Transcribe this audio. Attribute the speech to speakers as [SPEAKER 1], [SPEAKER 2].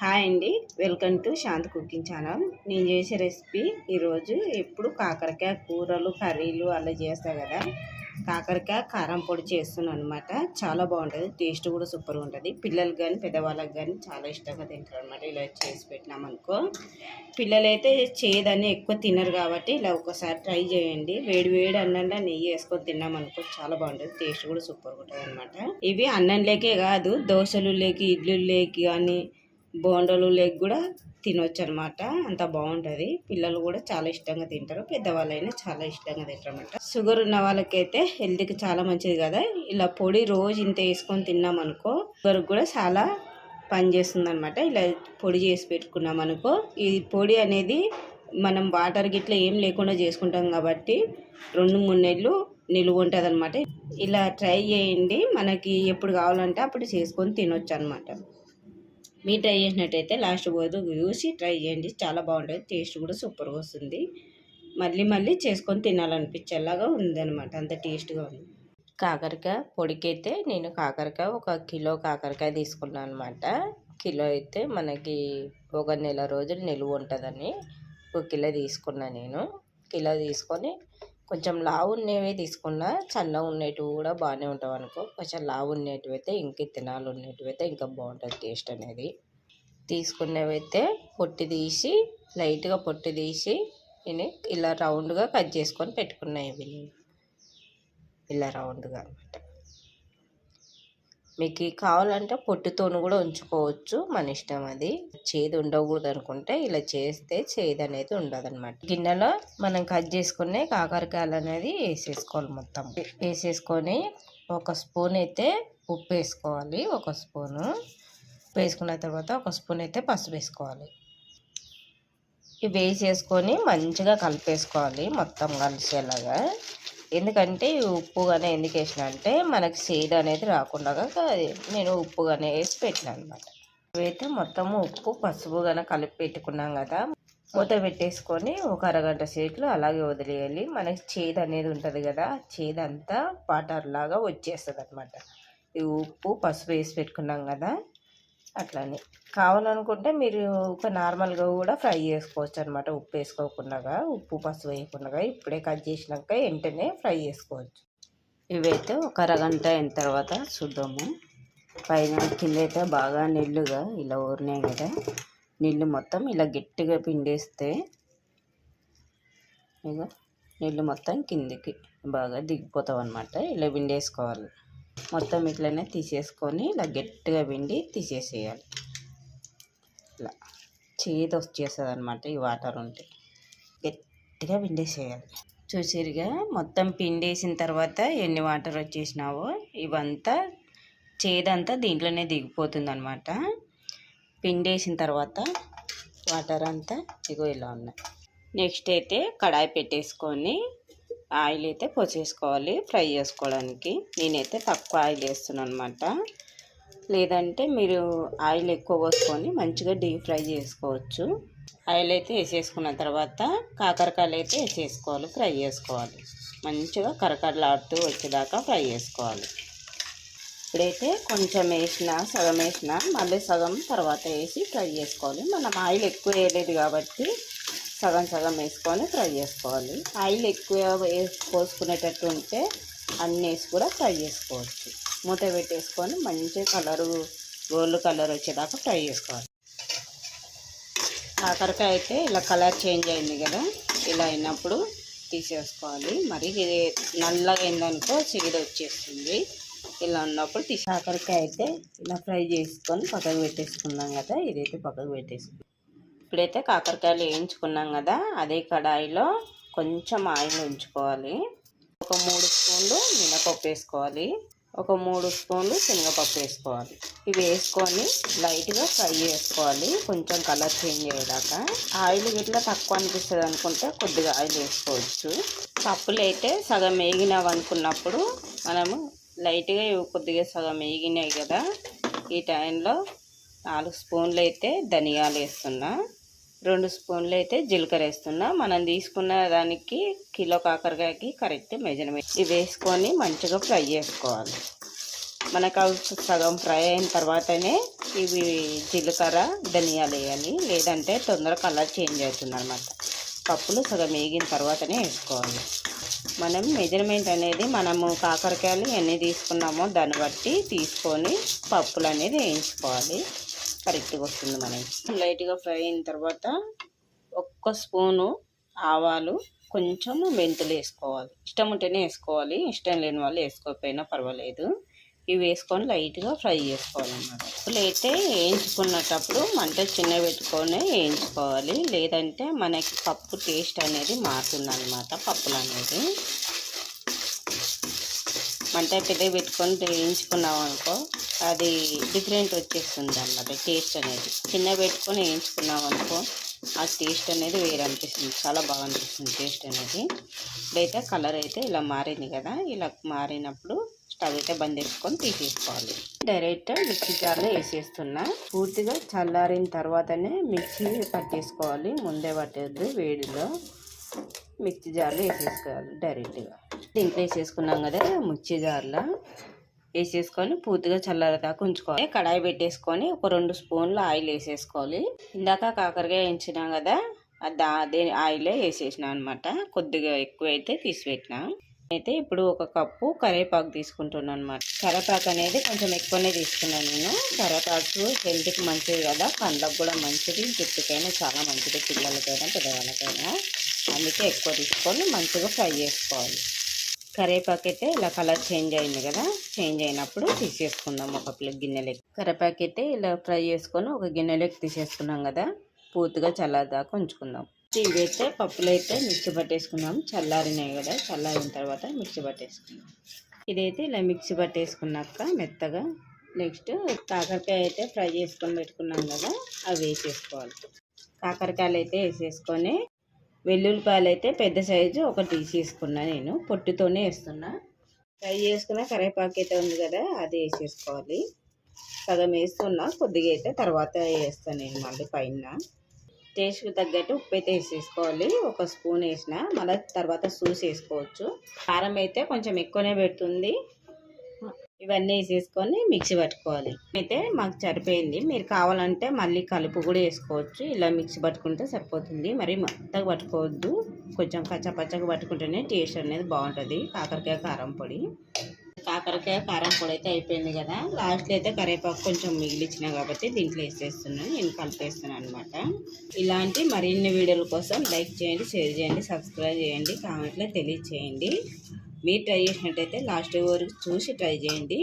[SPEAKER 1] Hi అండి. Welcome to Shanti cooking channel. నేను చేసే రెసిపీ ఈరోజు ఎప్పుడు కాకరకాయ కూరలు కర్రీలు అలా చేస్తా కదా. కాకరకాయ కారం పొడి చేస్తున్నాను అనమాట చాలా బాగుంటుంది. టేస్ట్ కూడా సూపర్గా ఉంటుంది. పిల్లలకు కానీ పెద్దవాళ్ళకి కానీ చాలా ఇష్టంగా తింటారు అనమాట ఇలా చేసి పెట్టినామనుకో పిల్లలైతే చేదని ఎక్కువ తినరు కాబట్టి ఇలా ఒకసారి ట్రై చేయండి. వేడి వేడి అన్నంలో నెయ్యి వేసుకొని తిన్నామనుకో చాలా బాగుంటుంది. టేస్ట్ కూడా సూపర్గా ఉంటుంది అనమాట ఇవి అన్నంలోకే కాదు దోశలు లేకి ఇడ్లీ లేకి కానీ బోండలు లెగ్ కూడా తినొచ్చు అనమాట అంత బాగుంటుంది. పిల్లలు కూడా చాలా ఇష్టంగా తింటారు. పెద్దవాళ్ళైనా చాలా ఇష్టంగా తింటారు అనమాట షుగర్ ఉన్న వాళ్ళకైతే హెల్త్కి చాలా మంచిది కదా. ఇలా పొడి రోజు ఇంత వేసుకొని తిన్నాం అనుకో షుగర్ కూడా చాలా పనిచేస్తుంది అనమాట ఇలా పొడి చేసి పెట్టుకున్నాం అనుకో ఈ పొడి అనేది మనం వాటర్ గిట్లా ఏం లేకుండా చేసుకుంటాం కాబట్టి రెండు మూడు నెలలు నిలువ ఉంటుంది అనమాట ఇలా ట్రై చేయండి. మనకి ఎప్పుడు కావాలంటే అప్పుడు చేసుకొని తినొచ్చు అనమాట మీరు ట్రై చేసినట్టయితే లాస్ట్ పోదు చూసి ట్రై చేయండి. చాలా బాగుంటుంది. టేస్ట్ కూడా సూపర్గా వస్తుంది. మళ్ళీ మళ్ళీ చేసుకొని తినాలనిపించేలాగా ఉందన్నమాట. అంత టేస్ట్గా ఉంది. కాకరకాయ పొడికైతే నేను కాకరకాయ ఒక కిలో కాకరకాయ తీసుకున్నాను అనమాట కిలో అయితే మనకి ఒక నెల రోజులు నిలువ ఉంటుందని ఒక కిలో తీసుకున్నా నేను. కిలో తీసుకొని కొంచెం లావు ఉన్నవి తీసుకున్నా చల్లగా ఉండేటివి కూడా బాగానే ఉంటావు అనుకో. కొంచెం లావు ఉండేటివి అయితే ఇంక తినాలి ఉండేటివి అయితే ఇంకా బాగుంటుంది టేస్ట్ అనేది. తీసుకున్నవైతే అయితే పొట్టి తీసి లైట్గా పొట్టి తీసి నేను ఇలా రౌండ్గా కట్ చేసుకొని పెట్టుకున్నాయి ఇవి. ఇలా రౌండ్గా అనమాట మీకు కావాలంటే పొట్టుతోను కూడా ఉంచుకోవచ్చు. మన ఇష్టం అది. చేదు ఉండకూడదు అనుకుంటే ఇలా చేస్తే చేదు అనేది ఉండదు అనమాట గిన్నెలో మనం కట్ చేసుకునే కాకరకాయలు అనేది వేసేసుకోవాలి మొత్తం. వేసేసుకొని ఒక స్పూన్ అయితే ఉప్పు వేసుకోవాలి. ఒక స్పూను ఉప్పు వేసుకున్న తర్వాత ఒక స్పూన్ అయితే పసుపు వేసుకోవాలి. ఇవి వేసేసుకొని మంచిగా కలిపేసుకోవాలి మొత్తం కలిసేలాగా. ఎందుకంటే ఉప్పు కానీ ఎందుకు వేసిన అంటే మనకి సీడ్ అనేది రాకుండా నేను ఉప్పు కానీ వేసి పెట్టిన అనమాట ఇవైతే మొత్తము ఉప్పు పసుపు కానీ కలిపి పెట్టుకున్నాం కదా మూత పెట్టేసుకొని ఒక అరగంట సేట్లు అలాగే వదిలేయాలి. మనకి చేదు అనేది ఉంటుంది కదా చేదు అంతా వాటర్ లాగా వచ్చేస్తుంది అనమాట ఈ ఉప్పు పసుపు వేసి పెట్టుకున్నాం కదా అట్లానే. కావాలనుకుంటే మీరు ఒక నార్మల్గా కూడా ఫ్రై చేసుకోవచ్చు అనమాట ఉప్పు వేసుకోకుండా ఉప్పు పసుపు వేయకుండా ఇప్పుడే కట్ చేసినాక వెంటనే ఫ్రై చేసుకోవచ్చు. ఇవైతే ఒక అరగంట అయిన తర్వాత చూద్దాము. పైన కింద అయితే బాగా నీళ్ళుగా ఇలా ఊరినాయి కదా. నీళ్ళు మొత్తం ఇలా గట్టిగా పిండేస్తే ఇక నీళ్ళు మొత్తం కిందికి బాగా దిగిపోతాం అనమాట ఇలా పిండేసుకోవాలి. మొత్తం ఇట్లనే తీసేసుకొని ఇలా గట్టిగా పిండి తీసేసేయాలి. ఇలా చేతి వచ్చేస్తుంది అనమాట ఈ వాటర్ ఉంటే. గట్టిగా పిండేసేయాలి. చూసిరుగా మొత్తం పిండేసిన తర్వాత ఎన్ని వాటర్ వచ్చేసినావో ఇవంతా చేదంతా దీంట్లోనే దిగిపోతుంది అనమాట పిండేసిన తర్వాత వాటర్ అంతా ఇగో ఇలా ఉన్నాయి. నెక్స్ట్ అయితే కడాయి పెట్టేసుకొని ఆయిల్ అయితే పోసేసుకోవాలి ఫ్రై చేసుకోవడానికి. నేనైతే తక్కువ ఆయిల్ వేస్తున్నాను అనమాట లేదంటే మీరు ఆయిల్ ఎక్కువ పోసుకొని మంచిగా డీప్ ఫ్రై చేసుకోవచ్చు. ఆయిల్ అయితే వేసేసుకున్న తర్వాత కాకరకాయలు అయితే వేసేసుకోవాలి ఫ్రై చేసుకోవాలి. మంచిగా కరకరలాడుతూ వచ్చేదాకా ఫ్రై చేసుకోవాలి. ఇప్పుడైతే కొంచెం వేసిన సగం వేసిన మళ్ళీ సగం తర్వాత వేసి ఫ్రై చేసుకోవాలి. మనం ఆయిల్ ఎక్కువ వేయలేదు కాబట్టి సగం సగం వేసుకొని ఫ్రై చేసుకోవాలి. ఆయిల్ ఎక్కువ పోసుకునేటట్టు ఉంటే అన్నీ వేసి కూడా ఫ్రై చేసుకోవచ్చు. మూత పెట్టేసుకొని మంచి కలరు గోల్డ్ కలర్ వచ్చేదాకా ఫ్రై చేసుకోవాలి. కాకరకాయ అయితే ఇలా కలర్ చేంజ్ అయింది కదా ఇలా అయినప్పుడు తీసేసుకోవాలి. మరి ఇది నల్లగా అయిందనుకో చీడ వచ్చేస్తుంది. ఇలా ఉన్నప్పుడు తీసి కాకరకాయ అయితే ఇలా ఫ్రై చేసుకొని పక్కకు పెట్టేసుకున్నాం కదా ఇదైతే పక్కకు పెట్టేసుకున్నాం ఇప్పుడైతే కాకరకాయలు వేయించుకున్నాం కదా అదే కడాయిలో కొంచెం ఆయిల్ ఉంచుకోవాలి. ఒక మూడు స్పూన్లు మినపప్పు వేసుకోవాలి. ఒక మూడు స్పూన్లు శనగపప్పు వేసుకోవాలి. ఇవి వేసుకొని లైట్గా ఫ్రై చేసుకోవాలి. కొంచెం కలర్ చేంజ్ అయ్యేదాకా. ఆయిల్ గిట్ల తక్కువ అనిపిస్తుంది అనుకుంటే కొద్దిగా ఆయిల్ వేసుకోవచ్చు. పప్పులు అయితే సగం వేగినవి అనుకున్నప్పుడు మనము లైట్గా కొద్దిగా సగం వేగినాయి కదా ఈ టైంలో నాలుగు స్పూన్లు అయితే ధనియాలు వేస్తున్నా రెండు స్పూన్లు అయితే జీలకర్ర వేస్తున్నా మనం తీసుకున్న దానికి కిలో కాకరకాయకి కరెక్ట్ మెజర్మెంట్. ఇవి వేసుకొని మంచిగా ఫ్రై చేసుకోవాలి. మనకు సగం ఫ్రై అయిన తర్వాతనే ఇవి జీలకర్ర ధనియాలు వేయాలి లేదంటే తొందర కలర్ చేంజ్ అవుతుంది అనమాట పప్పులు సగం వేగిన తర్వాతనే వేసుకోవాలి. మనం మెజర్మెంట్ అనేది మనము కాకరకాయలు ఎన్ని తీసుకున్నామో దాన్ని బట్టి తీసుకొని పప్పులు అనేది వేయించుకోవాలి. కరెక్ట్గా వస్తుంది మనకి. లైట్గా ఫ్రై అయిన తర్వాత ఒక్క స్పూను ఆవాలు కొంచెం మెంతులు వేసుకోవాలి. ఇష్టం ఉంటేనే వేసుకోవాలి ఇష్టం లేని వాళ్ళు వేసుకోకపోయినా పర్వాలేదు. ఇవి వేసుకొని లైట్గా ఫ్రై చేసుకోవాలన్నమాట. అసలు అయితే వేయించుకున్నప్పుడు మంట చిన్న పెట్టుకొని వేయించుకోవాలి. లేదంటే మనకి పప్పు టేస్ట్ అనేది మారుతుంది అనమాట పప్పులు అనేది. మంట పెద్ద పెట్టుకొని వేయించుకున్నాం అనుకో అది డిఫరెంట్ వచ్చేస్తుంది అన్నమాట టేస్ట్ అనేది. చిన్న పెట్టుకొని వేయించుకున్నాం అనుకో ఆ టేస్ట్ అనేది వేరే అనిపిస్తుంది. చాలా బాగా అనిపిస్తుంది టేస్ట్ అనేది. ఇప్పుడైతే కలర్ అయితే ఇలా మారింది కదా ఇలా మారినప్పుడు స్టవ్ అయితే బంద్ చేసుకొని తీసేసుకోవాలి. డైరెక్ట్ మిక్సీ జార్లో వేసేస్తున్నా. పూర్తిగా చల్లారిన తర్వాతనే మిక్సీ పట్టేసుకోవాలి ముందే పట్టేది వేడిలో మిక్సీ జార్లో వేసేసుకోవాలి డైరెక్ట్గా. దీంట్లో వేసేసుకున్నాం కదా మిక్సీ జార్లో. వేసేసుకొని పూర్తిగా చల్లారదాకా ఉంచుకోవాలి. కడాయి పెట్టేసుకొని ఒక రెండు స్పూన్లు ఆయిల్ వేసేసుకోవాలి. ఇందాక కాకరకాయ వేయించినాం కదా అది అదే ఆయిలే వేసేసినా అనమాట కొద్దిగా ఎక్కువ అయితే తీసిపెట్టిన. అయితే ఇప్పుడు ఒక కప్పు కరివేపాకు తీసుకుంటున్నాను అనమాట కరివేపాకు అనేది కొంచెం ఎక్కువనే తీసుకున్నాను నేను. కరివేపాకు హెల్త్కి మంచిది కదా పండ్లకు కూడా మంచిది జుట్టుకైనా చాలా మంచిది పిల్లలకైనా పెద్దవాళ్ళకైనా. అందుకే ఎక్కువ తీసుకొని మంచిగా ఫ్రై చేసుకోవాలి. కరివేపాకు అయితే ఇలా కలర్ చేంజ్ అయింది కదా చేంజ్ అయినప్పుడు తీసేసుకుందాం ఒక ప్లేట్ గిన్నెలోకి. కరేపాకు అయితే ఇలా ఫ్రై చేసుకొని ఒక గిన్నెలోకి తీసేసుకున్నాం కదా పూర్తిగా చల్లారదాకా ఉంచుకుందాం. ఇవి అయితే పప్పులు అయితే మిక్సీ పట్టేసుకున్నాం చల్లారినాయి కదా చల్లారిన తర్వాత మిక్సీ పట్టేసుకున్నాం. ఇదైతే ఇలా మిక్సీ పట్టేసుకున్నాక మెత్తగా నెక్స్ట్ కాకరకాయ అయితే ఫ్రై చేసుకొని పెట్టుకున్నాం కదా అవి వేసేసుకోవాలి. కాకరకాయలు అయితే వేసేసుకొని వెల్లుల్లిపాయలు అయితే పెద్ద సైజు ఒకటి తీసేసుకున్నా నేను. పొట్టుతోనే వేస్తున్నా. ఫ్రై చేసుకున్న కరివేపాకు అయితే ఉంది కదా అది వేసేసుకోవాలి. సగం వేస్తున్నా కొద్దిగా అయితే తర్వాత వేస్తాను నేను మళ్ళీ పైన. టేస్ట్కి తగ్గట్టు ఉప్పు అయితే వేసేసుకోవాలి. ఒక స్పూన్ వేసిన మళ్ళీ తర్వాత సూస్ వేసుకోవచ్చు. కారం అయితే కొంచెం ఎక్కువనే పెడుతుంది. ఇవన్నీ వేసేసుకొని మిక్సీ పట్టుకోవాలి. అయితే మాకు సరిపోయింది. మీరు కావాలంటే మళ్ళీ కలుపు కూడా వేసుకోవచ్చు. ఇలా మిక్సీ పట్టుకుంటే సరిపోతుంది. మరి మొత్తగా పట్టుకోవద్దు. కొంచెం కచ్చపచ్చగా పట్టుకుంటేనే టేస్ట్ అనేది బాగుంటుంది. కాకరకాయ కారం పొడి. కాకరకాయ కారం పొడి అయితే అయిపోయింది కదా. లాస్ట్లో అయితే కరివేపాకు కొంచెం మిగిలిచ్చిన కాబట్టి దీంట్లో వేసేస్తున్నాను. నేను కలిపేస్తున్నాను అనమాట ఇలాంటి మరిన్ని వీడియోల కోసం లైక్ చేయండి షేర్ చేయండి సబ్స్క్రైబ్ చేయండి కామెంట్లో తెలియచేయండి. మీరు ట్రై చేసినట్టయితే లాస్ట్ వరకు చూసి ట్రై చేయండి.